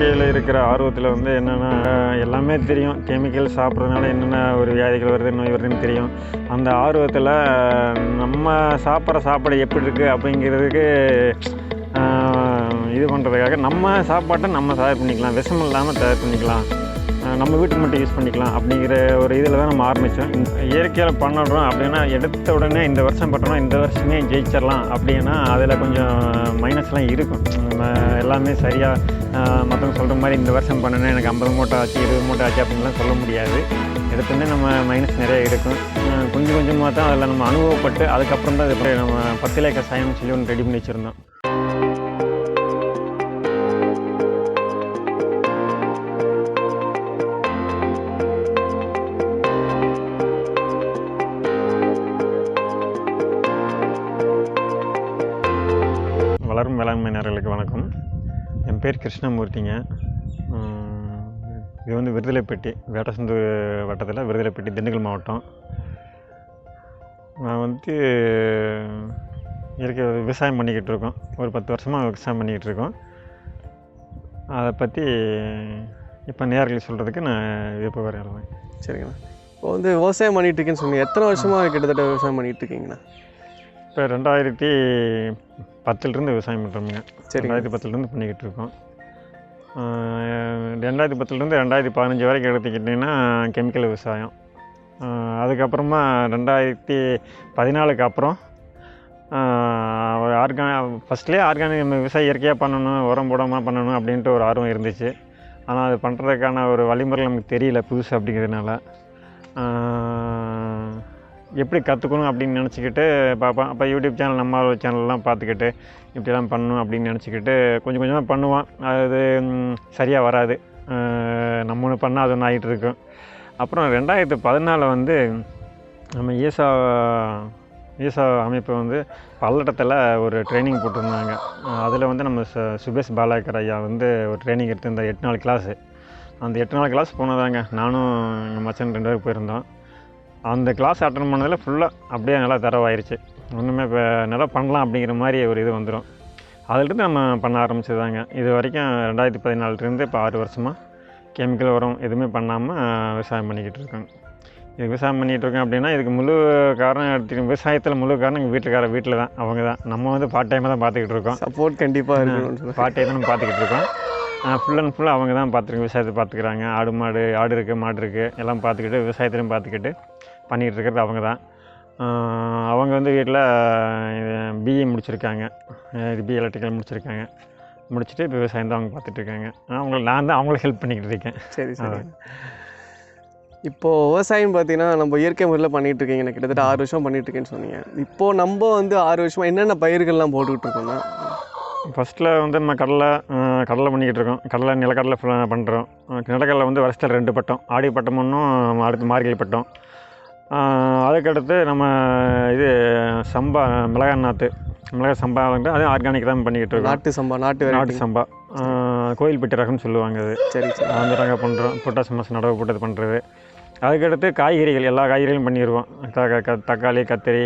வாழ்க்கையில் இருக்கிற ஆர்வத்தில் வந்து என்னென்னா எல்லாமே தெரியும். கெமிக்கல் சாப்பிட்றதுனால என்னென்ன ஒரு வியாதிகள் வருது நோய் வருதுன்னு தெரியும். அந்த ஆர்வத்தில் நம்ம சாப்பிட்ற சாப்பாடு எப்படி இருக்குது அப்படிங்கிறதுக்கு இது பண்ணுறதுக்காக நம்ம சாப்பாட்டை நம்ம தயார் பண்ணிக்கலாம். விஷம் இல்லாமல் தயார் பண்ணிக்கலாம். நம்ம வீட்டுக்கு மட்டும் யூஸ் பண்ணிக்கலாம் அப்படிங்கிற ஒரு இதில் தான் நம்ம ஆரம்பித்தோம் இயற்கையில் பண்ணுறோம் அப்படின்னா எடுத்த உடனே இந்த வருஷம் பண்ணுறோம் இந்த வருஷமே ஜெயிச்சிடலாம் அப்படின்னா அதில் கொஞ்சம் மைனஸ்லாம் இருக்கும். நம்ம எல்லாமே சரியாக மற்றவங்க சொல்கிற மாதிரி இந்த வருஷம் பண்ணினேன் எனக்கு ஐம்பது மூட்டை ஆச்சு இருபது மூட்டை ஆச்சு அப்படின்லாம் சொல்ல முடியாது. எடுத்தோடனே நம்ம மைனஸ் நிறைய இருக்கும் கொஞ்சம் கொஞ்சமாக தான் அதில் நம்ம அனுபவப்பட்டு அதுக்கப்புறம் தான் இது நம்ம பத்திலேக்க கசாயம்னு சொல்லி ஒன்று ரெடி பண்ணி வச்சுருந்தோம். பேர் கிருஷ்ணமூர்த்திங்க. இது வந்து விருதலைப்பட்டி வேட்டசந்து வட்டத்தில் விருதலைப்பட்டி திண்டுக்கல் மாவட்டம். நான் வந்து இருக்க விவசாயம் பண்ணிக்கிட்டு இருக்கோம். ஒரு பத்து வருஷமாக விவசாயம் பண்ணிக்கிட்டு இருக்கோம். அதை பற்றி இப்போ நேரில் சொல்கிறதுக்கு நான் இப்போ வரையிறேன் சரிங்கண்ணா. இப்போ வந்து விவசாயம் பண்ணிகிட்டு இருக்கேன்னு சொன்னீங்க. எத்தனை வருஷமாக கிட்டத்தட்ட விவசாயம் பண்ணிகிட்டு இருக்கீங்கண்ணா? இப்போ ரெண்டாயிரத்தி பத்துலேருந்து விவசாயம் பண்ணுறோமுங்க சரிங்க. ரெண்டாயிரத்தி பத்துலேருந்து பண்ணிக்கிட்டு இருக்கோம். ரெண்டாயிரத்தி பத்துலேருந்து ரெண்டாயிரத்தி பதினஞ்சு வரைக்கும் எடுத்துக்கிட்டிங்கன்னா கெமிக்கல் விவசாயம். அதுக்கப்புறமா ரெண்டாயிரத்தி பதினாலுக்கு அப்புறம் ஆர்கா ஃபஸ்ட்லேயே ஆர்கானிக் நம்ம விவசாயம் இயற்கையாக பண்ணணும் உரம் போடாமல் பண்ணணும் அப்படின்ட்டு ஒரு ஆர்வம் இருந்துச்சு. ஆனால் அது பண்ணுறதுக்கான ஒரு வழிமுறை நமக்கு தெரியல புதுசு அப்படிங்கிறதுனால. எப்படி கற்றுக்கணும் அப்படின்னு நினச்சிக்கிட்டு பார்ப்பேன் அப்போ யூடியூப் சேனல் நம்ம சேனல்லாம் பார்த்துக்கிட்டு இப்படிலாம் பண்ணணும் அப்படின்னு நினச்சிக்கிட்டு கொஞ்சம் கொஞ்சமாக பண்ணுவான். அது சரியாக வராது. நம்ம ஒன்று பண்ணால் அது ஒன்று ஆகிட்டு இருக்கும். அப்புறம் ரெண்டாயிரத்து பதினாலில் வந்து நம்ம ஈசா ஈசா அமைப்பு வந்து பல்லடத்தில் ஒரு ட்ரைனிங் போட்டிருந்தாங்க. அதில் வந்து நம்ம சு சுபேஷ் பாலாக்கர் ஐயா வந்து ஒரு ட்ரைனிங் எடுத்திருந்தார். எட்டு நாள் கிளாஸு அந்த எட்டு நாள் கிளாஸ் போனதாங்க. நானும் எங்கள் மச்சன் ரெண்டு பேருக்கு போயிருந்தோம். அந்த கிளாஸ் அட்டன் பண்ணதில் ஃபுல்லாக அப்படியே நல்லா தரவாயிருச்சு. ஒன்றுமே இப்போ நல்லா பண்ணலாம் அப்படிங்கிற மாதிரி ஒரு இது வந்துடும் அதிலிருந்து நம்ம பண்ண ஆரம்பிச்சதாங்க இது வரைக்கும் ரெண்டாயிரத்தி பதினாலுலேருந்து இப்போ ஆறு வருஷமாக கெமிக்கல் உரம் எதுவுமே பண்ணாமல் விவசாயம் பண்ணிக்கிட்டு இருக்கோம் இது விவசாயம் பண்ணிகிட்டு இருக்கோம் அப்படின்னா இதுக்கு முழு காரணம் எடுத்துக்க விவசாயத்தில் முழு காரணம் எங்கள் வீட்டுக்கார வீட்டில் தான். அவங்க தான். நம்ம வந்து பார்ட் டைமாக தான் பார்த்துக்கிட்டு இருக்கோம். சப்போர்ட் கண்டிப்பாக இருக்கணும் பார்ட் டைம் தான் பார்த்துக்கிட்டு இருக்கோம். ஃபுல் அண்ட் ஃபுல்லாக அவங்க தான் பார்த்துருக்கு விவசாயத்தை பார்த்துக்கிறாங்க ஆடு மாடு ஆடு இருக்குது மாடு இருக்குது எல்லாம் பார்த்துக்கிட்டு விவசாயத்திலையும் பார்த்துக்கிட்டு பண்ணிகிட்டு இருக்கிறது அவங்க தான். அவங்க வந்து வீட்டில் பிஏ முடிச்சிருக்காங்க. பிஏ எலக்ட்ரிக்கல் முடிச்சிருக்காங்க. முடிச்சுட்டு இப்போ விவசாயம் தான் அவங்க பார்த்துட்டு இருக்காங்க அவங்கள நான் தான் அவங்களுக்கு ஹெல்ப் பண்ணிக்கிட்டு இருக்கேன் சரி. சரி இப்போது விவசாயம் பார்த்தீங்கன்னா நம்ம இயற்கை முறையில் பண்ணிட்டு இருக்கீங்க எனக்கு கிட்டத்தட்ட ஆறு வருஷம் பண்ணிட்டு இருக்கேன்னு சொன்னீங்க. இப்போது நம்ம வந்து ஆறு வருஷமா என்னென்ன பயிர்கள்லாம் போட்டுக்கிட்டு இருக்கோம்னா ஃபஸ்ட்டில் வந்து நம்ம கடலை கடலை பண்ணிக்கிட்டு இருக்கோம் கடலை நிலக்கடலை பண்ணுறோம் நிலக்கடலை வந்து வருஷத்தில் ரெண்டு பட்டம். ஆடி பட்டம் ஒன்றும் அடுத்து மார்கழி பட்டம். அதுக்கடுத்து நம்ம இது சம்பா மிளகாய் நாற்று. மிளகாய் சம்பா வந்து அது ஆர்கானிக் தான் பண்ணிக்கிட்டு இருக்கோம். நாட்டு சம்பா நாட்டு நாட்டு சம்பா. ஆஹ் கோயில்பட்டி ரகம்னு சொல்லுவாங்க அது. சரி அந்த ரகம் பண்ணுறோம் பொட்டாசி மாதம் நடவு போட்டது பண்ணுறது அதுக்கடுத்து காய்கறிகள் எல்லா காய்கறிகளும் பண்ணிடுவோம் தக்காளி கத்திரி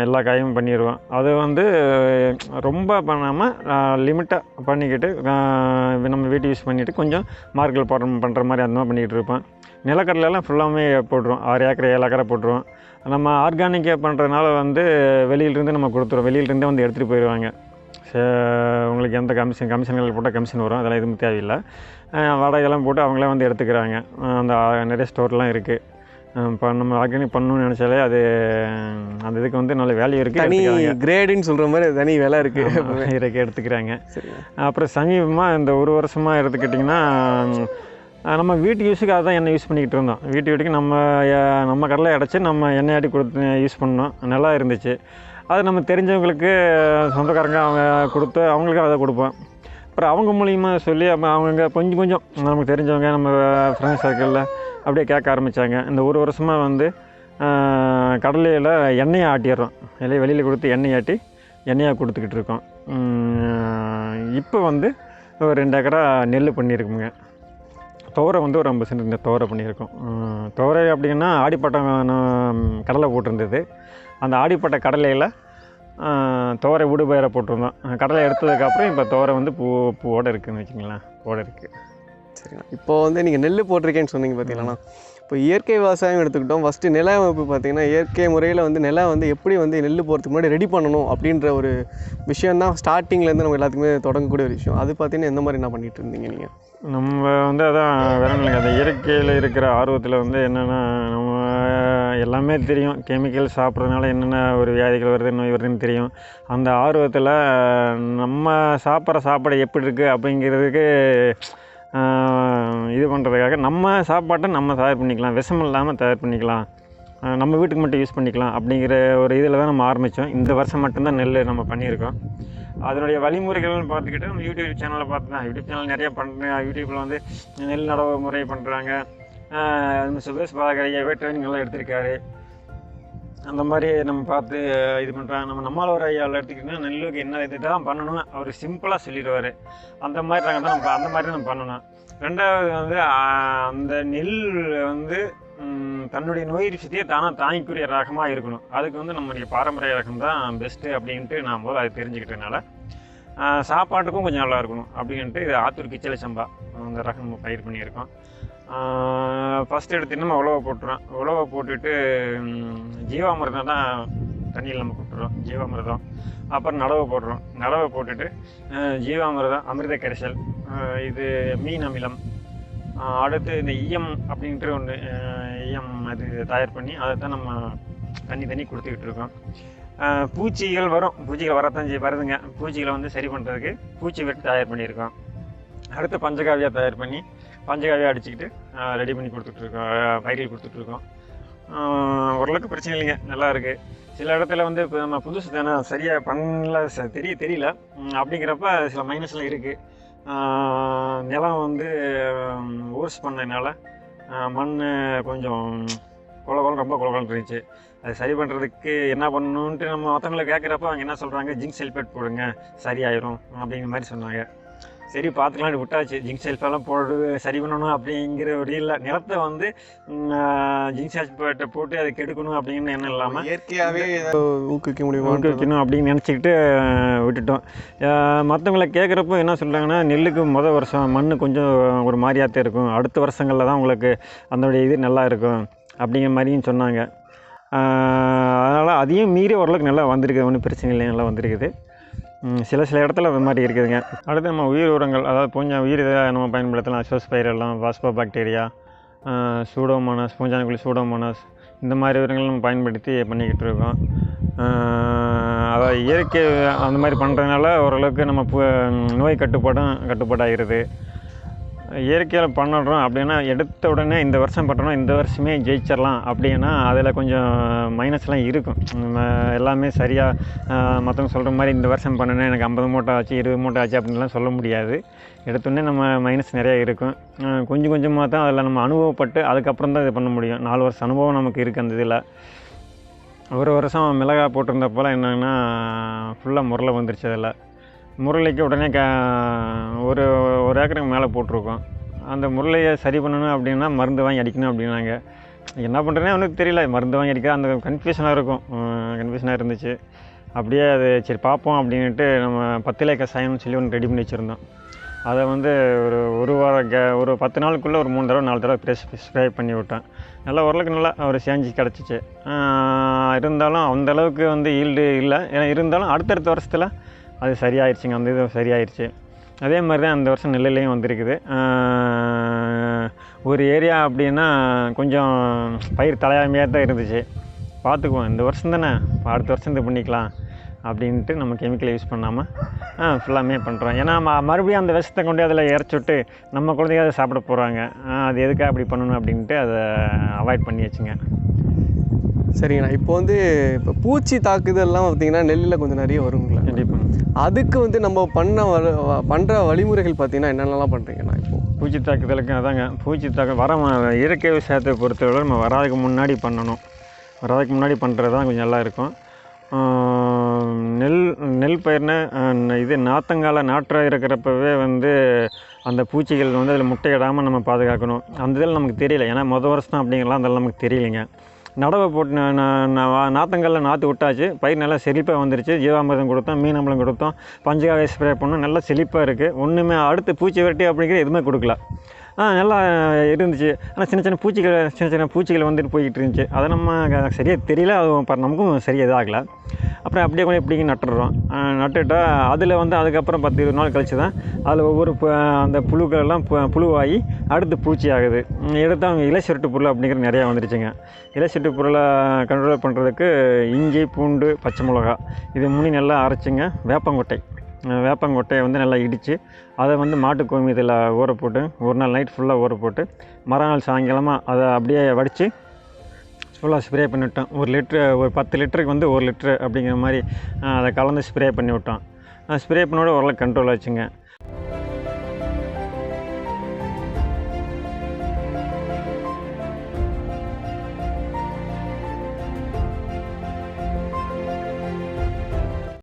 எல்லா காயும் பண்ணிடுவோம் அது வந்து ரொம்ப பண்ணாமல் லிமிட்டாக பண்ணிக்கிட்டு நம்ம வீட்டு யூஸ் பண்ணிவிட்டு கொஞ்சம் மார்க்கில் போடுற பண்ணுற மாதிரி அந்த மாதிரி பண்ணிக்கிட்டு இருப்பேன். நிலக்கடலைலாம் ஃபுல்லாமே போட்டுருவோம். ஆறு ஏக்கரை ஏழு ஏக்கரை போட்டுருவோம். நம்ம ஆர்கானிக்காக பண்ணுறதுனால வந்து வெளியிலேருந்து நம்ம கொடுத்துருவோம். வெளியிலேருந்தே வந்து எடுத்துகிட்டு போயிடுவாங்க சே- உங்களுக்கு எந்த கமிஷன் கமிஷன்கள் போட்டால் கமிஷன் வரும். அதெல்லாம் எதுவும் தேவையில்லை. அஹ் வாடகைலாம் போட்டு அவங்களே வந்து எடுத்துக்கிறாங்க. அந்த நிறைய ஸ்டோர்லாம் இருக்குது இப்போ நம்ம ஆர்கானிக் பண்ணணும்னு நினச்சாலே அது அந்த இதுக்கு வந்து நல்ல வேல்யூ தனி இருக்குது கிரேடுன்னு சொல்கிற மாதிரி தனி விலை இருக்குது இருக்கு எடுத்துக்கிறாங்க. அப்புறம் சமீபமாக இந்த ஒரு வருஷமாக எடுத்துக்கிட்டிங்கன்னா நம்ம வீட்டு யூஸுக்கு அதை தான் எண்ணெய் யூஸ் பண்ணிக்கிட்டு இருந்தோம். வீட்டு வீட்டுக்கு நம்ம நம்ம கடலை அடைச்சி நம்ம எண்ணெய் ஆட்டி கொடுத்து யூஸ் பண்ணோம். நல்லா இருந்துச்சு. அது நம்ம தெரிஞ்சவங்களுக்கு சொந்தக்காரங்க அவங்க கொடுத்து அவங்களுக்கு அதை கொடுப்போம். அப்புறம் அவங்க மூலிமா சொல்லி அப்போ அவங்க கொஞ்சம் கொஞ்சம் நமக்கு தெரிஞ்சவங்க நம்ம ஃப்ரெண்ட்ஸ் சர்க்கிளில் அப்படியே கேட்க ஆரம்பித்தாங்க இந்த ஒரு வருஷமாக வந்து கடலையில் எண்ணெயை ஆட்டிடுறோம். இல்லை வெளியில் கொடுத்து எண்ணெய் ஆட்டி எண்ணெயாக கொடுத்துக்கிட்டு இருக்கோம். இப்போ வந்து ஒரு ரெண்டு ஏக்கரா நெல் பண்ணியிருக்கோங்க துவரை வந்து ஒரு ஐம்பது சென்ட் இந்த துவரை பண்ணியிருக்கோம். துவரை அப்படின்னா ஆடிப்பட்டம் கடலை போட்டிருந்தது. அந்த ஆடிப்பட்ட கடலையில் துவரை விடுபயிரை போட்டிருந்தோம். கடலை எடுத்ததுக்கப்புறம் இப்போ துவரை வந்து பூ பூவோடு இருக்குதுன்னு வச்சுங்களேன் போட இருக்குது சரிண்ணா. இப்போ வந்து நீங்கள் நெல் போட்டிருக்கேன்னு சொன்னீங்க பார்த்தீங்களா இப்போ இயற்கை விவசாயம் எடுத்துக்கிட்டோம். ஃபஸ்ட்டு நில அமைப்பு பார்த்தீங்கன்னா இயற்கை முறையில் வந்து நிலம் வந்து எப்படி வந்து நெல் போகிறதுக்கு முன்னாடி ரெடி பண்ணணும் அப்படின்ற ஒரு விஷயம் தான் ஸ்டார்டிங்லேருந்து நம்ம எல்லாத்துக்குமே தொடங்கக்கூடிய ஒரு விஷயம். அது பார்த்தீங்கன்னா எந்த மாதிரி என்ன பண்ணிட்டு இருந்தீங்க நீங்கள் நம்ம வந்து அதான் வேற அந்த இயற்கையில் இருக்கிற ஆர்வத்தில் வந்து என்னென்னா நம்ம எல்லாமே தெரியும். கெமிக்கல் சாப்பிட்றதுனால என்னென்ன ஒரு வியாதிகள் வருது நோய் வருதுன்னு தெரியும். அந்த ஆர்வத்தில் நம்ம சாப்பிட்ற சாப்பாடு எப்படி இருக்குது அப்படிங்கிறதுக்கு இது பண்ணுறதுக்காக நம்ம சாப்பாட்டை நம்ம தயார் பண்ணிக்கலாம். விஷம் இல்லாமல் தயார் பண்ணிக்கலாம். நம்ம வீட்டுக்கு மட்டும் யூஸ் பண்ணிக்கலாம் அப்படிங்கிற ஒரு இதில் தான் நம்ம ஆரம்பித்தோம் இந்த வருஷம் மட்டும்தான் நெல் நம்ம பண்ணியிருக்கோம். அதனுடைய வழிமுறைகள்னு பார்த்துக்கிட்டு நம்ம யூடியூப் சேனலில் பார்த்து தான் யூடியூப் சேனல் நிறைய பண்ணுறேன் யூடியூப்பில் வந்து நெல் நடவு முறை பண்ணுறாங்க சுரேஷ் பாதகரையாவே ட்ரைனிங்லாம் எடுத்திருக்காரு. அந்த மாதிரி நம்ம பார்த்து இது பண்ணுறாங்க நம்ம நம்மளோட ஐயாவில் எடுத்துக்கிட்டிங்கன்னா நெல்லுக்கு என்ன இது தான் பண்ணணும் அவர் சிம்பிளாக சொல்லிடுவார். அந்த மாதிரி நாங்கள் தான் நம்ம அந்த மாதிரி தான் நம்ம பண்ணணும். ரெண்டாவது வந்து அந்த நெல் வந்து தன்னுடைய நோய் விஷயத்தையே தானாக தாங்கிக்கூடிய ரகமாக இருக்கணும். அதுக்கு வந்து நம்முடைய பாரம்பரிய ரகம் தான் பெஸ்ட்டு அப்படின்ட்டு நான் போது அது தெரிஞ்சுக்கிட்டனால சாப்பாட்டுக்கும் கொஞ்சம் நல்லா இருக்கணும் அப்படின்ட்டு இது ஆத்தூர் கிச்சலை சம்பா. அந்த ரகம் பயிர் பண்ணியிருக்கோம். ஃபஸ்ட் எடுத்து நம்ம உழவை போட்டுறோம். உழவை போட்டுட்டு ஜீவாமிரதம் ஜீவாமிர்தம் தான் தண்ணியில் நம்ம போட்டுறோம் ஜீவாமிர்தம். அப்புறம் நடவை போடுறோம். நடவை போட்டுட்டு ஜீவாமிரதம் ஜீவாமிர்தம் அமிர்த கரைசல் இது மீன் அமிலம் அடுத்து இந்த ஈயம் அப்படின்ட்டு ஒன்று ஈயம் அது தயார் பண்ணி அதை தான் நம்ம தண்ணி தண்ணி கொடுத்துக்கிட்டு இருக்கோம். பூச்சிகள் வரும். பூச்சிகள் வரத்தான் செய்ய வருதுங்க பூச்சிகளை வந்து சரி பண்ணுறதுக்கு பூச்சி வெட்டு தயார் பண்ணியிருக்கோம். அடுத்து பஞ்சகாவியா தயார் பண்ணி பஞ்சகாவியா அடிச்சுக்கிட்டு ரெடி பண்ணி கொடுத்துட்ருக்கோம். பயிர்கள் கொடுத்துட்ருக்கோம். ஓரளவுக்கு பிரச்சனை இல்லைங்க. நல்லா இருக்குது சில இடத்துல வந்து இப்போ நம்ம புதுசு தானே சரியாக பண்ணல ச தெரிய தெரியல. அப்படிங்கிறப்ப சில மைனஸ்லாம் இருக்குது நிலம் வந்து ஊர்ஸ் பண்ணதுனால மண் கொஞ்சம் கொல ரொம்ப கொல இருந்துச்சு. அது சரி பண்ணுறதுக்கு என்ன பண்ணணுன்ட்டு நம்ம மற்றவங்களை கேட்குறப்ப அவங்க என்ன சொல்கிறாங்க ஜிங்க் சல்ஃபேட் போடுங்க சரியாயிரும் அப்படிங்கிற மாதிரி சொன்னாங்க. சரி பார்த்துக்கலாம்னு விட்டாச்சு. ஜிங்க் சல்ஃபேட்லாம் போடு சரி பண்ணணும் அப்படிங்கிற ஒரு இல்லை நிலத்தை வந்து ஜிங்க் சல்ஃபேட்டை போட்டு அதை கெடுக்கணும் அப்படிங்கிற எண்ணம் இல்லாமல் இயற்கையாகவே ஊக்குவிக்க முடியுமா ஊக்குவிக்கணும் அப்படின்னு நினச்சிக்கிட்டு விட்டுட்டோம். மற்றவங்கள கேட்குறப்போ என்ன சொல்கிறாங்கன்னா நெல்லுக்கு முத வருஷம் மண் கொஞ்சம் ஒரு மாதிரியாத்தான் இருக்கும். அடுத்த வருஷங்களில் தான் உங்களுக்கு அதனுடைய இது நல்லா இருக்கும் அப்படிங்கிற மாதிரியும் சொன்னாங்க. அதனால் அதையும் மீறி ஓரளவுக்கு நல்லா வந்திருக்குது. ஒன்றும் பிரச்சனை இல்லை. நல்லா வந்திருக்குது. சில சில இடத்துல அந்த மாதிரி இருக்குதுங்க. அடுத்து நம்ம உயிர் உரங்கள் அதாவது பூஞ்சா உயிர் இதை நம்ம பயன்படுத்தலாம். அசோஸ்பைரெல்லாம் வாஸ்போ பாக்டீரியா சூடோமோனாஸ் பூஞ்சானக்குழி சூடோமோனாஸ் இந்த மாதிரி உரங்கள் நம்ம பயன்படுத்தி பண்ணிக்கிட்டு இருக்கோம். அதாவது இயற்கை அந்த மாதிரி பண்ணுறதுனால ஓரளவுக்கு நம்ம பு- நோய் கட்டுப்பாடும் கட்டுப்பாடாகிறது இயற்கையில் பண்ணுறோம் அப்படின்னா எடுத்த உடனே இந்த வருஷம் பண்ணுறோம் இந்த வருஷமே ஜெயிச்சிடலாம் அப்படின்னா அதில் கொஞ்சம் மைனஸ்லாம் இருக்கும். நம்ம எல்லாமே சரியாக மற்றவங்க சொல்கிற மாதிரி இந்த வருஷம் பண்ணினேன் எனக்கு ஐம்பது மூட்டை ஆச்சு இருபது மூட்டை ஆச்சு அப்படின்லாம் சொல்ல முடியாது. எடுத்தோடனே நம்ம மைனஸ் நிறையா இருக்கும். கொஞ்சம் கொஞ்சமாக தான் அதில் நம்ம அனுபவப்பட்டு அதுக்கப்புறம் தான் இது பண்ண முடியும். நாலு வருஷம் அனுபவம் நமக்கு இருக்குது அந்த இதில். ஒரு வருஷம் மிளகாய் போட்டிருந்தப்போலாம் என்னென்னா ஃபுல்லாக முரளை வந்துருச்சு அதில். முரளிக்கு உடனே க ஒரு ஒரு ஏக்கருக்கு மேலே போட்டிருக்கோம். அந்த முரளையை சரி பண்ணணும் அப்படின்னா மருந்து வாங்கி அடிக்கணும் அப்படின்னாங்க. என்ன பண்ணுறேன்னே அவனுக்கு தெரியல. மருந்து வாங்கி அடிக்க அந்த கன்ஃபியூஷனாக இருக்கும். கன்ஃபியூஷனாக இருந்துச்சு. அப்படியே அது சரி பார்ப்போம் அப்படின்ட்டு நம்ம பத்திலை கசாயம்னு சொல்லி ஒன்று ரெடி பண்ணி வச்சுருந்தோம். அதை வந்து ஒரு ஒரு வாரம் கே ஒரு பத்து நாளுக்குள்ளே ஒரு மூணு தடவை நாலு தடவை ப்ரெஸ் ஸ்ப்ரே பண்ணி விட்டேன் நல்லா ஓரளவுக்கு நல்லா ஒரு சேஞ்சு கிடச்சிச்சு. இருந்தாலும் அந்தளவுக்கு வந்து ஈல்டு இல்லை. ஏன்னா இருந்தாலும் அடுத்தடுத்த வருஷத்தில் அது சரியாயிருச்சுங்க அந்த இது சரியாயிடுச்சு அதே மாதிரி தான் அந்த வருஷம் நெல்லுலேயும் வந்திருக்குது. ஒரு ஏரியா அப்படின்னா கொஞ்சம் பயிர் தலையாமையாக தான் இருந்துச்சு. பார்த்துக்குவோம் இந்த வருஷம் தானே அடுத்த வருஷம் இது பண்ணிக்கலாம் அப்படின்ட்டு நம்ம கெமிக்கலை யூஸ் பண்ணாமல் ஃபுல்லாமே பண்ணுறோம் ஏன்னா ம மறுபடியும் அந்த விஷத்தை கொண்டு அதில் இறச்சுட்டு விட்டு நம்ம குழந்தைங்க அதை சாப்பிட போகிறாங்க அது எதுக்காக அப்படி பண்ணணும் அப்படின்ட்டு அதை அவாய்ட் பண்ணியாச்சுங்க. சரிங்கண்ணா. இப்போ வந்து இப்போ பூச்சி தாக்குதல்லாம் பார்த்தீங்கன்னா நெல்லில் கொஞ்சம் நிறைய வருங்க. அதுக்கு வந்து நம்ம பண்ண வ பண்ணுற வழிமுறைகள் பார்த்தீங்கன்னா என்னென்னலாம் பண்ணுறீங்கண்ணா இப்போது பூச்சி தாக்குதலுக்கு அதாங்க. பூச்சி தாக்கு வர இயற்கை விவசாயத்தை பொறுத்தவரை நம்ம வராதுக்கு முன்னாடி பண்ணணும். வராதுக்கு முன்னாடி பண்ணுறது தான் கொஞ்சம் நல்லா இருக்கும் நெல் நெல் பயிர்னா இது நாத்தங்கால நாற்றாக இருக்கிறப்பவே வந்து அந்த பூச்சிகள் வந்து அதில் முட்டையிடாமல் நம்ம பாதுகாக்கணும். அந்த இதில் நமக்கு தெரியல. ஏன்னா மொதல் வருஷம் அப்படிங்கலாம் அதெல்லாம் நமக்கு தெரியலைங்க. நடவை போட்டு நாத்தங்கல்ல நாற்று விட்டாச்சு. பயிர் நல்லா செழிப்பாக வந்துருச்சு. ஜீவாமிர்தம் கொடுத்தோம் மீன் அம்பளம் கொடுத்தோம். பஞ்சகாவை ஸ்ப்ரே பண்ணோம். நல்லா செழிப்பாக இருக்குது ஒன்றுமே அடுத்து பூச்சி வெட்டி அப்படிங்கிறது எதுவுமே கொடுக்கல. நல்லா இருந்துச்சு. ஆனால் சின்ன சின்ன பூச்சிகள் சின்ன சின்ன பூச்சிகள் வந்துட்டு போய்கிட்டு இருந்துச்சு. அதை நம்ம சரியாக தெரியல. அது ப- நமக்கும் சரியாக இதாகலை. அப்புறம் அப்படியே கொஞ்சம் இப்படி நட்டுடுறோம். நட்டுட்டால் அதில் வந்து அதுக்கப்புறம் பத்து இருபது நாள் கழிச்சு தான் அதில் ஒவ்வொரு அந்த புழுக்கள் எல்லாம் பு- புழுவாகி அடுத்து பூச்சி ஆகுது. எடுத்து அவங்க இலை சுருட்டு புல் அப்படிங்கிற நிறையா வந்துருச்சுங்க. இலை சுருட்டு பொருளை கண்ட்ரோல் பண்ணுறதுக்கு இஞ்சி பூண்டு பச்சை மிளகா இது மூணு நல்லா அரைச்சிங்க. வேப்பங்கொட்டை. வேப்பங்கொட்டையை வந்து நல்லா இடித்து அதை வந்து மாட்டு கோமியத்தில் ஊற போட்டு ஒரு நாள் நைட் ஃபுல்லாக ஊற போட்டு மறுநாள் சாயங்காலமாக அதை அப்படியே வடித்து ஃபுல்லாக ஸ்ப்ரே பண்ணிவிட்டோம் ஒரு லிட்ரு ஒரு பத்து லிட்டருக்கு வந்து ஒரு லிட்ரு அப்படிங்கிற மாதிரி அதை கலந்து ஸ்ப்ரே பண்ணி விட்டோம் ஸ்ப்ரே பண்ணோட ஓரளவுக்கு கண்ட்ரோல் ஆச்சுங்க.